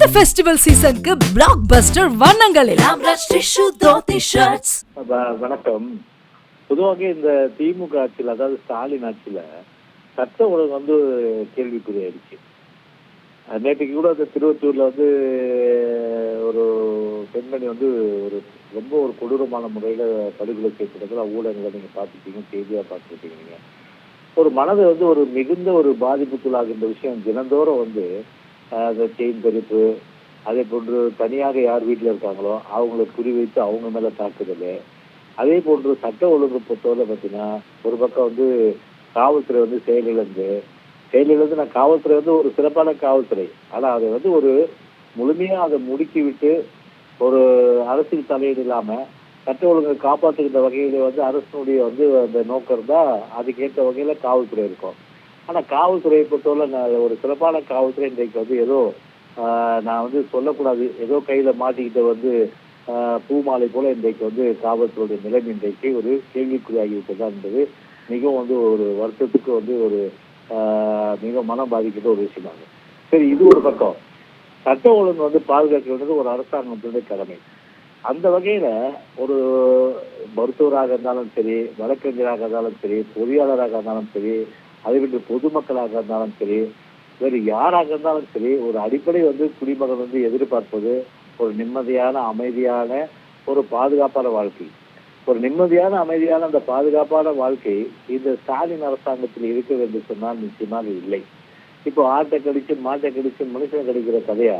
இந்த ஃபெஸ்டிவல் சீசனுக்கு பிளாக் பஸ்டர் வண்ணங்களில் வணக்கம். பொதுவாக இந்த திமுக ஆட்சியில் அதாவது ஸ்டாலின் ஆட்சியில் சட்ட ஒழுங்கு வந்து கேள்விக்குறியாயிடுச்சு அஹ் நேற்றுக்கு கூட அந்த திருவத்தூர்ல வந்து ஒரு பெண்மணி வந்து ஒரு ரொம்ப ஒரு கொடூரமான முறையில படுகொலை செய்யப்பட்டதுல ஊடகங்களை நீங்க பார்த்துருப்பீங்க செய்தியா பார்த்துருக்கீங்க ஒரு மனதை வந்து ஒரு மிகுந்த ஒரு பாதிப்புக்குள்ளாகின்ற விஷயம் தினந்தோறும் வந்து அந்த செயின் பறிப்பு அதே போன்று தனியாக யார் வீட்டில் இருக்காங்களோ அவங்களை குறிவைத்து அவங்க மேலே தாக்குதல். அதே போன்று சட்ட ஒழுங்கு பொறுத்தவரை பார்த்தீங்கன்னா ஒரு பக்கம் வந்து காவல்துறை வந்து செயலிழந்து செயலிழந்து நான் காவல்துறை வந்து ஒரு சிறப்பான காவல்துறை. ஆனால் அதை வந்து ஒரு முழுமையாக அதை முடுக்கி விட்டு ஒரு அரசியல் தலையீடு இல்லாமல் சட்ட ஒழுங்கை காப்பாற்றுகின்ற வகையில் வந்து அரசினுடைய வந்து அந்த நோக்கம் தான் அதுக்கேற்ற வகையில் காவல்துறை இருக்கும். ஆனா காவல்துறையை பொறுத்தவரை நான் ஒரு சிறப்பான காவல்துறை இன்றைக்கு வந்து ஏதோ நான் வந்து சொல்லக்கூடாது. ஏதோ கையில மாட்டிக்கிட்ட வந்து பூமாலை போல இன்றைக்கு வந்து காவல்துறையுடைய நிலைமை இன்றைக்கு ஒரு கேள்விக்குறியாகிவிட்டதா என்பது மிகவும் வந்து ஒரு வருத்தத்துக்கு வந்து ஒரு மிக மனம் பாதிக்கிற ஒரு விஷயமாகும். சரி இது ஒரு பக்கம். சட்ட ஒழுங்கு வந்து பாதுகாக்க வேண்டியது ஒரு அரசாங்கத்தினுடைய கடமை. அந்த வகையில ஒரு மருத்துவராக இருந்தாலும் சரி வழக்கறிஞராக இருந்தாலும் சரி பொறியாளராக இருந்தாலும் சரி அதை விட்டு பொதுமக்களாக இருந்தாலும் சரி வேறு யாராக இருந்தாலும் சரி ஒரு அடிப்படை வந்து குடிமகன் வந்து எதிர்பார்ப்பது ஒரு நிம்மதியான அமைதியான ஒரு பாதுகாப்பான வாழ்க்கை. ஒரு நிம்மதியான அமைதியான அந்த பாதுகாப்பான வாழ்க்கை இந்த ஸ்டாலின் அரசாங்கத்தில் இருக்க வேண்டும் சொன்னால் நிச்சயமாக இல்லை. இப்போ ஆட்டை கடிச்சு மாட்டை கடிச்சு மனுஷனை கடிக்கிற கதையை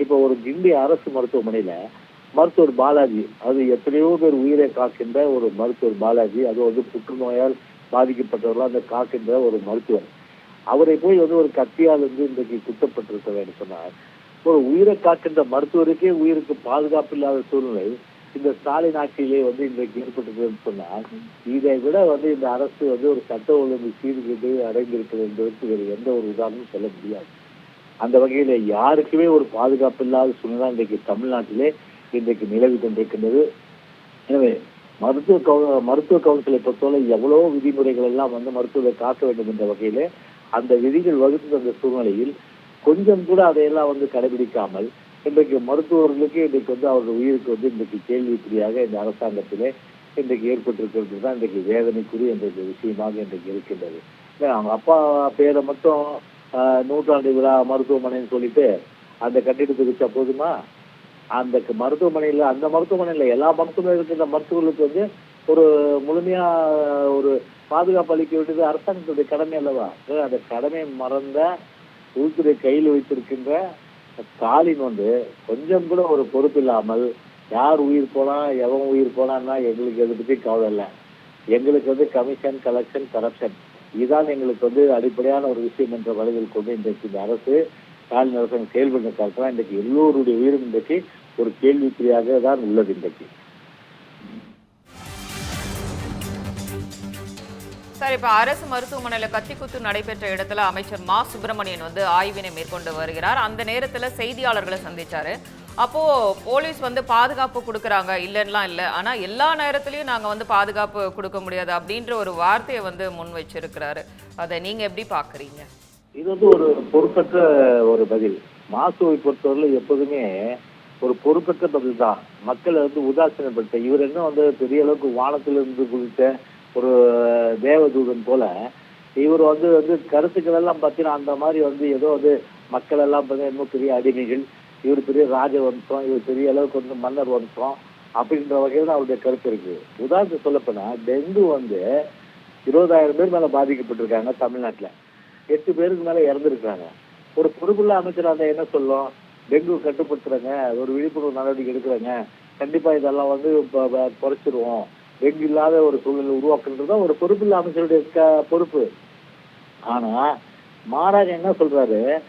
இப்போ ஒரு கிண்டி அரசு மருத்துவமனையில மருத்துவர் பாலாஜி அது எத்தனையோ பேர் உயிரை காக்கின்ற ஒரு மருத்துவர் பாலாஜி அது வந்து புற்றுநோயால் பாதிக்கப்பட்டவர்கள் அந்த காக்கின்ற ஒரு மருத்துவர். அவரை போய் வந்து ஒரு கத்தியால் இருந்து இன்றைக்கு குத்தப்பட்டிருக்க சொன்னார். ஒரு உயிரை காக்கின்ற மருத்துவருக்கே உயிருக்கு பாதுகாப்பு இல்லாத சூழ்நிலை இந்த ஸ்டாலின் ஆட்சியிலே வந்து இன்றைக்கு ஏற்பட்டிருக்குன்னு சொன்னால் இதை விட வந்து இந்த அரசு வந்து ஒரு சட்ட ஒழுங்கு சீர்கேடு அடைந்திருக்கிறது என்பதற்கு வேறு எந்த ஒரு உதாரணமும் சொல்ல முடியாது. அந்த வகையில யாருக்குமே ஒரு பாதுகாப்பு இல்லாத சூழ்நிலை இன்றைக்கு தமிழ்நாட்டிலே இன்றைக்கு நிலவி கொண்டிருக்கின்றது. எனவே மருத்துவ கவு மருத்துவ கவுன்சிலை பொறுத்தவரை எவ்வளோ விதிமுறைகள் எல்லாம் வந்து மருத்துவத்தை காக்க வேண்டும் என்ற வகையிலே அந்த விதிகள் வகுத்து தந்த சூழ்நிலையில் கொஞ்சம் கூட அதையெல்லாம் வந்து கடைபிடிக்காமல் இன்றைக்கு மருத்துவர்களுக்கு இன்றைக்கு வந்து அவர்கள் உயிருக்கு வந்து இன்றைக்கு கேள்விக்குறியாக இந்த அரசாங்கத்திலே இன்றைக்கு ஏற்பட்டிருக்கிறது தான் இன்றைக்கு வேதனைக்குரிய இன்றைக்கு விஷயமாக இன்றைக்கு இருக்கின்றது. அவங்க அப்பா பேரை மட்டும் ஆஹ், நூற்றாண்டு விழா மருத்துவமனைன்னு சொல்லிட்டு அந்த கட்டிடத்துக்கு வச்சா போதுமா? அந்த மருத்துவமனையில் அந்த மருத்துவமனையில் எல்லா மருத்துவமனையில் இருக்கிற மருத்துவர்களுக்கு வந்து ஒரு முழுமையா ஒரு பாதுகாப்பு அளிக்க வேண்டியது அரசாங்கத்துடைய கடமை அல்லவா? அந்த கடமை மறந்த உள்துறை கையில் வைத்திருக்கின்ற ஸ்டாலின் வந்து கொஞ்சம் கூட ஒரு பொறுப்பு இல்லாமல் யார் உயிர் போனா எவன் உயிர் போனான்னா எங்களுக்கு எதை பற்றி கவலை இல்லை. எங்களுக்கு வந்து கமிஷன் கலெக்ஷன் கரப்ஷன் இதுதான் எங்களுக்கு வந்து அடிப்படையான ஒரு விஷயம் என்ற வழியில் கொண்டு இன்றைக்கு இந்த அரசு ஸ்டாலின் அரசாங்கம் செயல்படுற காலத்தில் இன்றைக்கு எல்லோருடைய உயிரும் இன்றைக்கு ஒரு கேள்விக்குறியாக தான் உள்ளது இன்றைக்கு. சார் இப்ப அரசு மருத்துவமனையில கத்திக்குத்து நடைபெற்ற இடத்துல அமைச்சர் மா. சுப்பிரமணியன் வந்து ஆய்வினை மேற்கொண்டு வருகிறார். அந்த நேரத்துல செய்தியாளர்களை சந்திச்சாரு. அப்போ போலீஸ் வந்து பாதுகாப்பு கொடுக்குறாங்க இல்லைன்னா இல்லை. ஆனா எல்லா நேரத்துலையும் நாங்க வந்து பாதுகாப்பு கொடுக்க முடியாது அப்படின்ற ஒரு வார்த்தையை வந்து முன் வச்சிருக்கிறாரு. அதை நீங்க எப்படி பாக்குறீங்க? இது வந்து ஒரு பொறுப்பற்ற ஒரு பதில். மாசுவை பொறுத்தவரையில் எப்போதுமே ஒரு பொறுப்பற்ற பதில் தான். மக்களை வந்து உதாசீனப்படுத்த இவர் என்ன வந்து பெரிய அளவுக்கு வானத்திலிருந்து குதித்த ஒரு தேவதூதன் போல இவர் வந்து வந்து கருத்துக்கள் எல்லாம் பார்த்தீங்கன்னா அந்த மாதிரி வந்து ஏதோ வந்து மக்கள் எல்லாம் பார்த்தீங்கன்னா இன்னும் பெரிய அடிமைகள் இவர் பெரிய ராஜ வம்சம் இவர் பெரிய அளவுக்கு வந்து மன்னர் வம்சம் அப்படின்ற வகையில் தான் அவருடைய கருத்து இருக்கு. உதாரணத்துக்கு சொல்லப்போனா டெங்கு வந்து இருபதாயிரம் பேர் மேலே பாதிக்கப்பட்டிருக்காங்க தமிழ்நாட்டில். எட்டு பேருக்கு மேல இறந்துருக்காங்க ஒரு பொறுப்புள்ள அமைச்சராக இருந்தால் என்ன சொல்லும்? டெங்கு கட்டுப்படுத்துறாங்க. ஒரு விழிப்புணர்வு நடவடிக்கை எடுக்கிறாங்க. கண்டிப்பா இதெல்லாம் வந்து குறைச்சிருவோம். டெங்கு இல்லாத ஒரு சூழ்நிலை உருவாக்குன்றது ஒரு பொறுப்புள்ள அமைச்சருடைய க- பொறுப்பு. ஆனா மாறாக என்ன சொல்றாரு?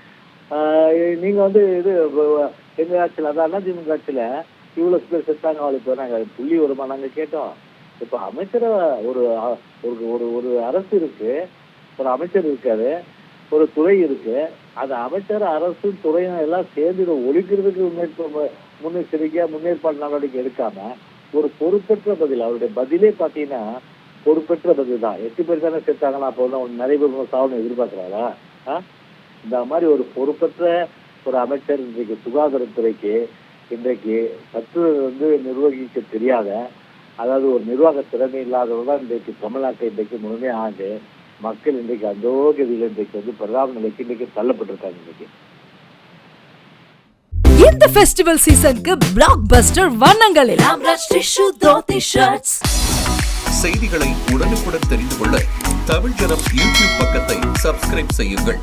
நீங்கள் நீங்க வந்து இது வ- எங்க ஆட்சியில் அதான் திமுக ஆட்சியில இவ்வளவு பேர் செத்தாங்க அவளுக்கு நாங்கள் புள்ளி வருமா நாங்க கேட்டோம். இப்ப அமைச்சரை ஒரு ஒரு ஒரு ஒரு அரசு இருக்கு. ஒரு அமைச்சர் இருக்காரு ஒரு துறை இருக்கு. அந்த அமைச்சர் அரசு துறையினர் எல்லாம் சேர்ந்து இதை ஒழிக்கிறதுக்கு முன்னேற்ப முன்னெச்சரிக்கையா முன்னேற்பாடு நடவடிக்கை எடுக்காம ஒரு பொறுப்பற்ற பதில் அவருடைய பதிலே பாத்தீங்கன்னா பொறுப்பற்ற பதில் தான். எட்டு பேர் தானே செத்தாங்கன்னா அப்போ வந்து நிறைய பேர் சாவணும் ஆ? இந்த மாதிரி ஒரு பொறுப்பற்ற ஒரு அமைச்சர் இன்றைக்கு சுகாதாரத்துறைக்கு இன்றைக்கு சத்து வந்து நிர்வகிக்க தெரியாத அதாவது ஒரு நிர்வாக திறமை இல்லாதவர் தான் இன்றைக்கு தமிழ்நாட்டை இன்றைக்கு முழுமையாக ஆண்டு மக்கள் இன்றைக்கு அதோ கதியில் இன்றைக்கு வந்து பிரதாப நிலைக்கு இன்றைக்கு தள்ளப்பட்டிருக்காங்க இன்றைக்கு. இந்த ஃபெஸ்டிவல் சீசனுக்கு பிளாக் பஸ்டர் வண்ணங்கள் எல்லாம். டிஷ்யூ தோத்தி ஷர்ட்ஸ் செய்திகளை உடனுக்குடன் தெரிந்து கொள்ள தமிழ் ஜனம் யூடியூப் பக்கத்தை சப்ஸ்கிரைப் செய்யுங்கள்.